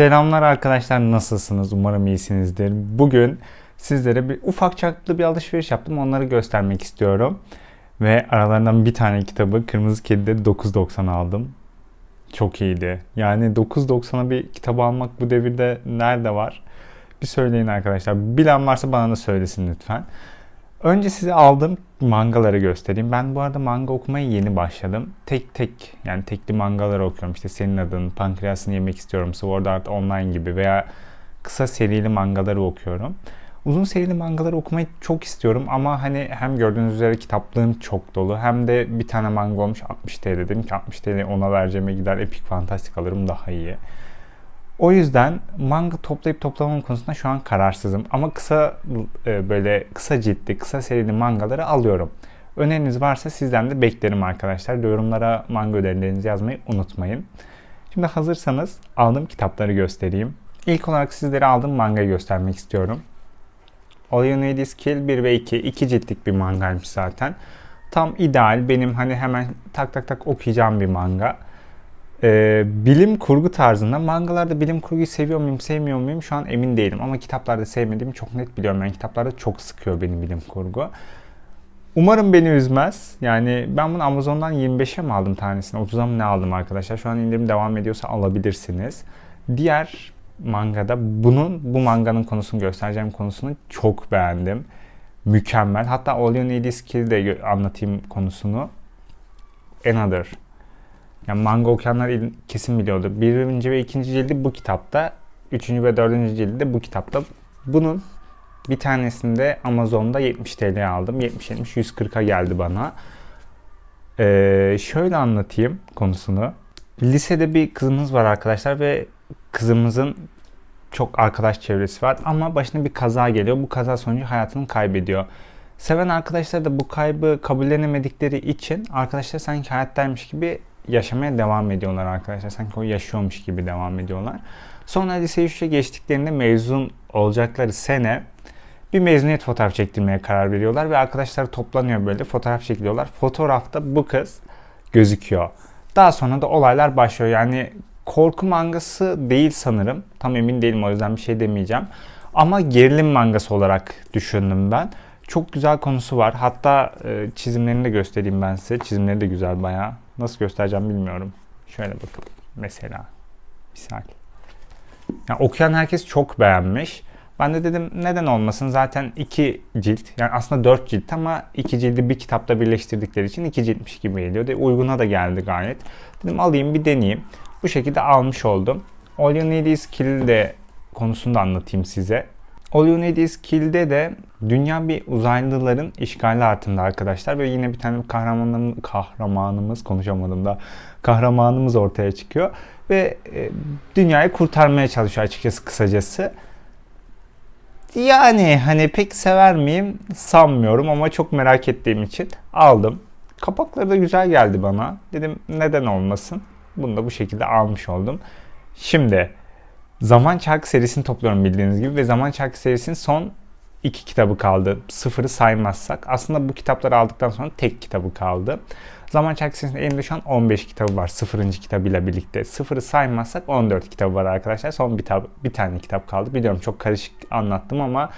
Selamlar arkadaşlar nasılsınız? Umarım iyisinizdir. Bugün sizlere bir ufak çaplı bir alışveriş yaptım. Onları göstermek istiyorum. Ve aralarından bir tane kitabı Kırmızı Kedi'de 9.90 aldım. Çok iyiydi. Yani 9.90'a bir kitap almak bu devirde nerede var? Bir söyleyin arkadaşlar. Bilen varsa bana da söylesin lütfen. Önce size aldığım mangaları göstereyim. Ben bu arada manga okumaya yeni başladım. Tek tek yani tekli mangaları okuyorum. İşte Senin Adın, Pankreasını Yemek İstiyorum, Sword Art Online gibi veya kısa serili mangaları okuyorum. Uzun serili mangaları okumayı çok istiyorum ama hani hem gördüğünüz üzere kitaplığım çok dolu hem de bir tane manga olmuş 60 TL dedim ki 60 TL ona vereceğime gider epik fantastik alırım daha iyi. O yüzden manga toplayıp toplamam konusunda şu an kararsızım. Ama kısa e, böyle kısa ciltli, kısa serili mangaları alıyorum. Öneriniz varsa sizden de beklerim arkadaşlar. Yorumlara manga önerilerinizi yazmayı unutmayın. Şimdi hazırsanız aldığım kitapları göstereyim. İlk olarak sizlere aldığım mangayı göstermek istiyorum. All You Need Is Kill 1 ve 2. 2 ciltlik bir mangaymış zaten. Tam ideal. Benim hani hemen tak tak tak okuyacağım bir manga. Ee, bilim kurgu tarzında mangalarda bilim kurguyu seviyor muyum sevmiyor muyum şu an emin değilim ama kitaplarda sevmediğimi çok net biliyorum. Yani kitaplarda çok sıkıyor benim bilim kurgu. Umarım beni üzmez. Yani ben bunu Amazon'dan 25'e mi aldım tanesini? 30'a mı ne aldım arkadaşlar? Şu an indirim devam ediyorsa alabilirsiniz. Diğer mangada bunun bu manganın konusunu göstereceğim konusunu çok beğendim. Mükemmel. Hatta All You Need Is Kill de anlatayım konusunu. Another yani manga okuyanlar kesin biliyordur. Birinci ve ikinci cildi bu kitapta. Üçüncü ve dördüncü cildi de bu kitapta. Bunun bir tanesinde Amazon'da 70 TL aldım. 70-70 140'a geldi bana. Ee, şöyle anlatayım konusunu. Lisede bir kızımız var arkadaşlar ve kızımızın çok arkadaş çevresi var ama başına bir kaza geliyor. Bu kaza sonucu hayatını kaybediyor. Seven arkadaşlar da bu kaybı kabullenemedikleri için arkadaşlar sanki hayattaymış gibi yaşamaya devam ediyorlar arkadaşlar. Sanki o yaşıyormuş gibi devam ediyorlar. Sonra lise 3'e geçtiklerinde mezun olacakları sene bir mezuniyet fotoğraf çektirmeye karar veriyorlar ve arkadaşlar toplanıyor böyle fotoğraf çekiliyorlar. Fotoğrafta bu kız gözüküyor. Daha sonra da olaylar başlıyor. Yani korku mangası değil sanırım. Tam emin değilim o yüzden bir şey demeyeceğim. Ama gerilim mangası olarak düşündüm ben. Çok güzel konusu var. Hatta e, çizimlerini de göstereyim ben size. Çizimleri de güzel bayağı. Nasıl göstereceğim bilmiyorum. Şöyle bakın. Mesela. Misal. Yani okuyan herkes çok beğenmiş. Ben de dedim neden olmasın zaten iki cilt yani aslında dört cilt ama iki cildi bir kitapta birleştirdikleri için iki ciltmiş gibi geliyor. De uyguna da geldi gayet. Dedim alayım bir deneyeyim. Bu şekilde almış oldum. All You Need Is Kill de konusunu da anlatayım size. All You Need Is Kill'de de dünya bir uzaylıların işgali altında arkadaşlar. Ve yine bir tane kahramanımız, kahramanımız konuşamadım da kahramanımız ortaya çıkıyor. Ve e, dünyayı kurtarmaya çalışıyor açıkçası kısacası. Yani hani pek sever miyim sanmıyorum ama çok merak ettiğim için aldım. Kapakları da güzel geldi bana. Dedim neden olmasın. Bunu da bu şekilde almış oldum. Şimdi Zaman Çarkı serisini topluyorum bildiğiniz gibi ve Zaman Çarkı serisinin son iki kitabı kaldı. Sıfırı saymazsak. Aslında bu kitapları aldıktan sonra tek kitabı kaldı. Zaman Çarkı serisinde elimde şu an 15 kitabı var. Sıfırıncı kitabıyla birlikte. Sıfırı saymazsak 14 kitabı var arkadaşlar. Son bir, tab- bir tane kitap kaldı. Biliyorum çok karışık anlattım ama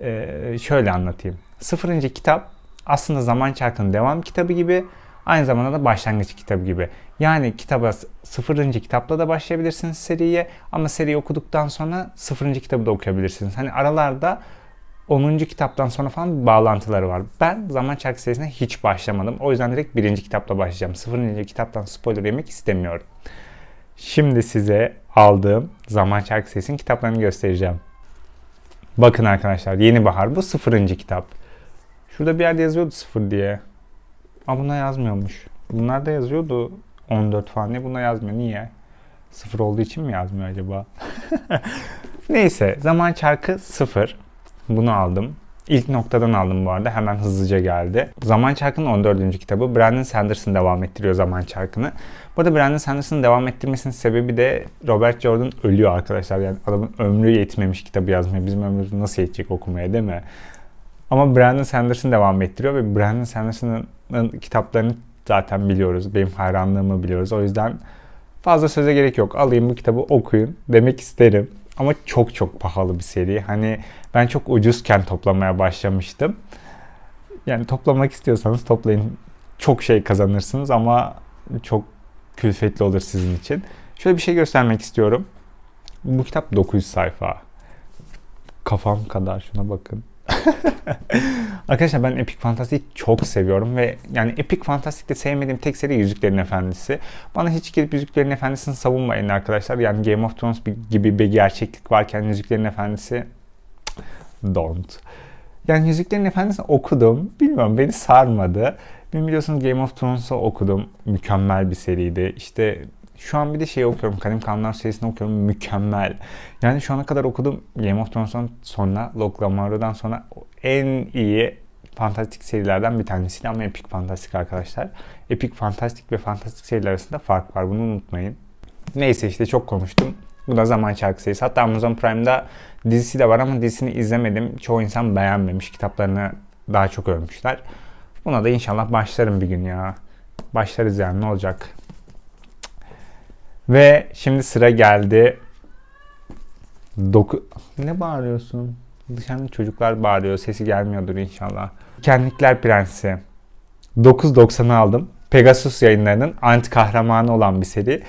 e, şöyle anlatayım. Sıfırıncı kitap aslında Zaman Çarkı'nın devam kitabı gibi Aynı zamanda da başlangıç kitabı gibi. Yani kitaba sıfırıncı kitapla da başlayabilirsiniz seriye ama seriyi okuduktan sonra sıfırıncı kitabı da okuyabilirsiniz. Hani aralarda 10. kitaptan sonra falan bağlantıları var. Ben Zaman Çarkı serisine hiç başlamadım. O yüzden direkt birinci kitapla başlayacağım. Sıfırıncı kitaptan spoiler yemek istemiyorum. Şimdi size aldığım Zaman Çarkı serisinin kitaplarını göstereceğim. Bakın arkadaşlar Yeni Bahar bu sıfırıncı kitap. Şurada bir yerde yazıyordu sıfır diye. Ama buna yazmıyormuş. Bunlar da yazıyordu 14 falan diye. Buna yazmıyor. Niye? Sıfır olduğu için mi yazmıyor acaba? Neyse. Zaman çarkı sıfır. Bunu aldım. İlk noktadan aldım bu arada. Hemen hızlıca geldi. Zaman Çarkı'nın 14. kitabı. Brandon Sanderson devam ettiriyor Zaman Çarkı'nı. Burada Brandon Sanderson'ın devam ettirmesinin sebebi de Robert Jordan ölüyor arkadaşlar. Yani adamın ömrü yetmemiş kitabı yazmaya. Bizim ömrümüz nasıl yetecek okumaya değil mi? Ama Brandon Sanderson devam ettiriyor ve Brandon Sanderson'ın kitaplarını zaten biliyoruz. Benim hayranlığımı biliyoruz. O yüzden Fazla söze gerek yok. Alayım bu kitabı okuyun demek isterim. Ama çok çok pahalı bir seri. Hani ben çok ucuzken toplamaya başlamıştım. Yani toplamak istiyorsanız toplayın. Çok şey kazanırsınız ama çok külfetli olur sizin için. Şöyle bir şey göstermek istiyorum. Bu kitap 900 sayfa. Kafam kadar şuna bakın. Arkadaşlar ben Epic Fantastic çok seviyorum ve yani Epic Fantastic'te sevmediğim tek seri Yüzüklerin Efendisi. Bana hiç gelip Yüzüklerin Efendisi'ni savunmayın arkadaşlar. Yani Game of Thrones gibi bir gerçeklik varken Yüzüklerin Efendisi don't. Yani Yüzüklerin Efendisi'ni okudum. Bilmiyorum beni sarmadı. Ben biliyorsunuz Game of Thrones'u okudum. Mükemmel bir seriydi. İşte şu an bir de şey okuyorum. Kadim Kanlar serisini okuyorum. Mükemmel. Yani şu ana kadar okudum Game of Thrones'tan sonra, Locke sonra en iyi fantastik serilerden bir tanesi ama Epic Fantastik arkadaşlar. Epic Fantastik ve fantastik seriler arasında fark var. Bunu unutmayın. Neyse işte çok konuştum. Bu da Zaman Çarkı serisi. Hatta Amazon Prime'da dizisi de var ama dizisini izlemedim. Çoğu insan beğenmemiş. Kitaplarını daha çok övmüşler. Buna da inşallah başlarım bir gün ya. Başlarız yani ne olacak. Ve şimdi sıra geldi. Doku... Ne bağırıyorsun? Dışarıda çocuklar bağırıyor. Sesi gelmiyordur inşallah. Kendikler Prensi. 9.90'ı aldım. Pegasus yayınlarının anti kahramanı olan bir seri.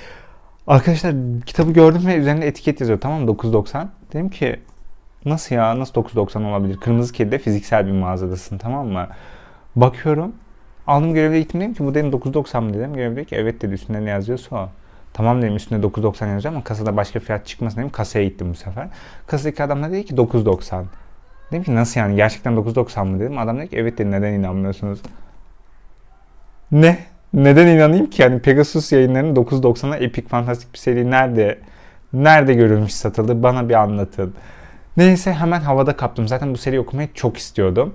Arkadaşlar kitabı gördüm ve üzerinde etiket yazıyor. Tamam 9.90. Dedim ki nasıl ya nasıl 9.90 olabilir? Kırmızı Kedi'de fiziksel bir mağazadasın tamam mı? Bakıyorum. Aldım görevliye gittim dedim ki bu dedim 9.90 mı dedim. Görevli ki evet dedi üstünde ne yazıyorsa o. Tamam dedim üstünde 9.90 yazıyor ama kasada başka fiyat çıkmasın dedim. Kasaya gittim bu sefer. Kasadaki adam da dedi ki 9.90. Dedim ki nasıl yani gerçekten 9.90 mı dedim. Adam dedi ki evet dedi neden inanmıyorsunuz? Ne? Neden inanayım ki? Yani Pegasus yayınlarının 9.90'a Epic Fantastik bir seri nerede? Nerede görülmüş satıldı? Bana bir anlatın. Neyse hemen havada kaptım. Zaten bu seriyi okumayı çok istiyordum.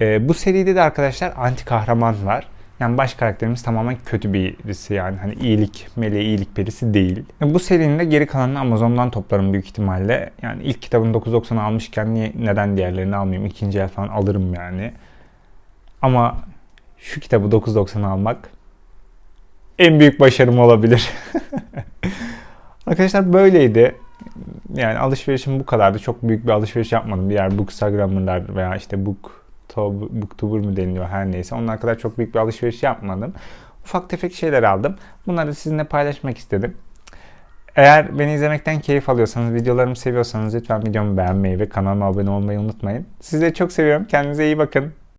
Ee, bu seride de arkadaşlar anti kahraman var. Yani baş karakterimiz tamamen kötü birisi yani hani iyilik, meleği iyilik perisi değil. Bu serinin de geri kalanını Amazon'dan toplarım büyük ihtimalle. Yani ilk kitabın 9.90 almışken niye, neden diğerlerini almayayım? İkinci el falan alırım yani. Ama şu kitabı 9.90 almak en büyük başarım olabilir. Arkadaşlar böyleydi. Yani alışverişim bu kadardı. Çok büyük bir alışveriş yapmadım. Diğer bookstagrammerlar veya işte book Booktuber mu deniliyor her neyse. Onlar kadar çok büyük bir alışveriş yapmadım. Ufak tefek şeyler aldım. Bunları sizinle paylaşmak istedim. Eğer beni izlemekten keyif alıyorsanız, videolarımı seviyorsanız lütfen videomu beğenmeyi ve kanalıma abone olmayı unutmayın. Sizleri çok seviyorum. Kendinize iyi bakın.